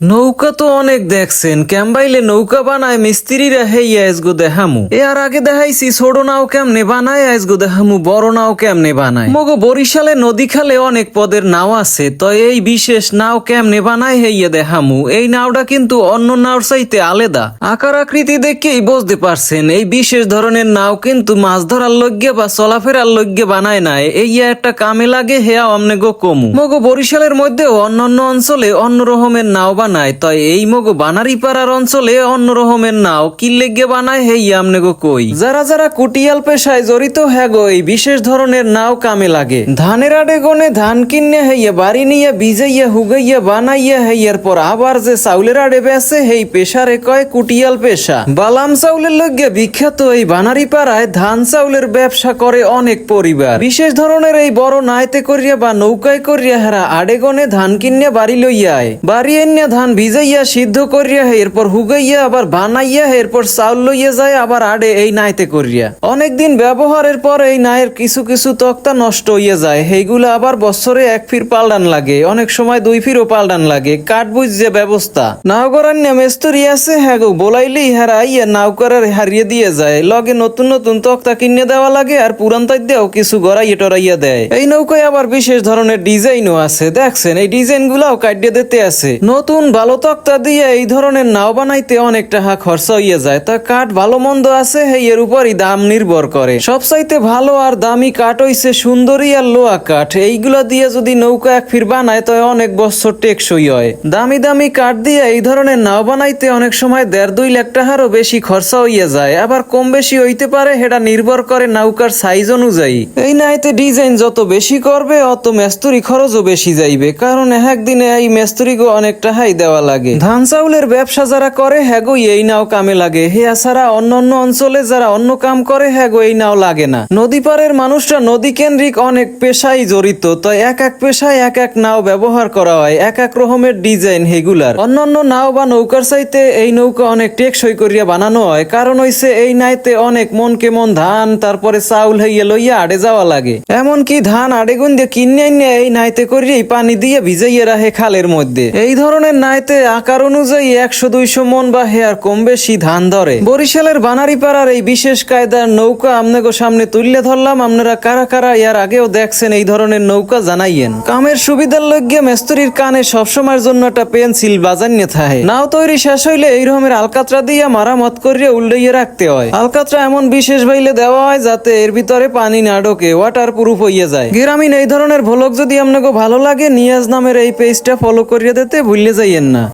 নৌকা তো অনেক দেখছেন। ক্যাম্বাইলে নৌকা বানায় মিস্ত্রিরা, হেই আইসগো দেহামু। এ আর আগে দেখাইছি, ছোট নাও কেমনে বানায় আইসগো দেহামু, বড় নাও কেমনে বানায়। মগো বরিশালে নদী খালে অনেক পদের নাও আছে তো এই বিশেষ নাও কেমনে বানায়, হেইয়া দেহামু? এই নাওটা কিন্তু অন্য নাওর চাইতে আলাদা। আকার আকৃতি দেখেই বুঝতে পারছেন, এই বিশেষ ধরনের নাও কিন্তু মাছ ধরার লগ্যে বা চলাফেরার লগ্যে বানায় নাই। এই একটা কামে লাগে হেয়া অমনে গো কমু। মগো বরিশালের মধ্যেও অন্যান্য অঞ্চলে অন্য রকমের নাও বানায়, তাই এই মগো বানারিপাড়ার অঞ্চলে অন্য রকমের নাও। কি লেগে বানায়, হেই আমনে গো কই? যারা যারা কুটিয়াল পেশায় জড়িত হ্যাঁ গো, এই বিশেষ ধরনের নাও কামে লাগে। ধানের আডে গনে ধান কিনে হইয়া বাড়ি নিয়ে ভিজাইয়া, হুগাইয়া বানাইয়া হইয়ার পর আবার যে চাউলের আডে বেসে হেই পেশারে কয় কুটিয়াল পেশা। বালাম চাউলের লগে বিখ্যাত এই বানারি পাড়ায় ধান চাউলের ব্যবসা করে অনেক পরিবার। বিশেষ ধরনের এই বড় নাইতে করিয়া বা নৌকায় করিয়া হেরা আডে গনে ধান কিনিয়া বাড়ি লইয়া আয় বাড়ি এনিয়া ধান ভিজাইয়া সিদ্ধ করিয়া এরপর হুগাইয়া, আবার বানাইয়া এরপর চাউল লইয়া যায়, আবার আডে এই নাইতে করিয়া। অনেকদিন ব্যবহারের পর এই নায়ের কিছু কিছু তক্তা নষ্ট হইয়া যায়। সেইগুলো আবার বছরে এক ফির পাল্টান লাগে, অনেক সময় দুই ফিরও পাল্টান লাগে। কাঠ বুঝ যে ব্যবস্থা। নাওগরান্য মেস্তরি আছে হ্যাঁ গো, বলাইলেই হারা আইয়া নাওকরার হারিয়ে দিয়ে যায়। লগে নতুন নতুন তক্তা কিনে দেওয়া লাগে, আর পুরান তাই দেও কিছু গড়াইয়া টরাইয়া দেয়। এই নৌকায় আবার বিশেষ ধরনের ডিজাইনও আছে। দেখছেন, এই ডিজাইন গুলাও কাটিয়ে দিতে আছে। নতুন ভালো তক্তা দিয়ে এই ধরনের নাও বানাইতে অনেক টাকা খরচা হইয়া যায়। তা কাঠ ভালো মন্দ আছে এর উপরই দাম নির্ভর করে। সবচাইতে ভালো আর দামি কাঠ হইছে সুন্দরী আর লোয়া কাঠ। এইগুলা দিয়ে যদি নৌকা এক ফির বানায়, তো অনেক বছর টেকসই হয়। দামি দামি কাঠ দিয়ে এই ধরনের নাও বানাইতে অনেক সময় দেড় দুই লাখ টাকারও বেশি খরচা হইয়া যায়। আবার কম বেশি হইতে পারে সেটা নির্ভর করে নৌকার সাইজ অনুযায়ী। এই নাইতে ডিজাইন যত বেশি করবে, অত মেস্তুরি খরচও বেশি যাইবে। কারণ একদিনে এই মেস্তুরিগো অনেক টাকাই দেওয়া লাগে। ধান চাউলের ব্যবসা যারা করে হ্যাগো এই নাও কামে লাগে। হেয়া ছাড়া অন্য অঞ্চলে যারা অন্য কাম করে হ্যাগো এই নাও লাগে না। নদী পারের মানুষরা নদী কেন্দ্রিক অনেক পেশায় জড়িত তো এক এক পেশায় এক এক নাও ব্যবহার করা হয়, এক এক রকমের ডিজাইন হেগুলার। অন্যান্য নাও বা নৌকার চাইতে এই নৌকা অনেক টেকসই করিয়া বানানো হয়, কারণ হইছে এই নাইতে অনেক মন কেমন ধান, তারপরে চাউল হইয়া লইয়া আড়ে যাওয়া লাগে। এমনকি ধান আড়ে গুন দিয়ে কিনে এই নাইতে করিয়াই পানি দিয়ে ভিজাইয়া রাখে খালের মধ্যে। এই ধরনের নাইতে আকার অনুযায়ী একশো, দুইশো মন বা হেয়ার কম বেশি ধান ধরে। বরিশালের বানারিপাড়ার এই বিশেষ কায়দার নৌকা আমনেগো সামনে তুললে ধরলাম, আপনারা কারা কারা ইয়ার আগেও দেখছেন এই ধরনের নৌকা জানাইয়েন। কামের সুবিধার লগ্যে মেস্তরির কানে সবসময়ের জন্য একটা পেন্সিল বাজান্য থাকে। নাও তৈরি শেষ হইলে এই রকমের আলকাতরা দিয়া মারামত করিয়া উল্টাইয়া রাখতে হয়। আলকাতরা এমন বিশেষ বাইলে দেওয়া হয় যাতে এর ভিতরে পানি না ঢোকে ওয়াটার প্রুফ হইয়া যায়। গ্রামীণ এই ধরনের ভ্লগ যদি আপনাকে ভালো লাগে, নিয়াজ নামের এই পেজটা ফলো করিয়ে দিতে ভুললে যাইয়েন না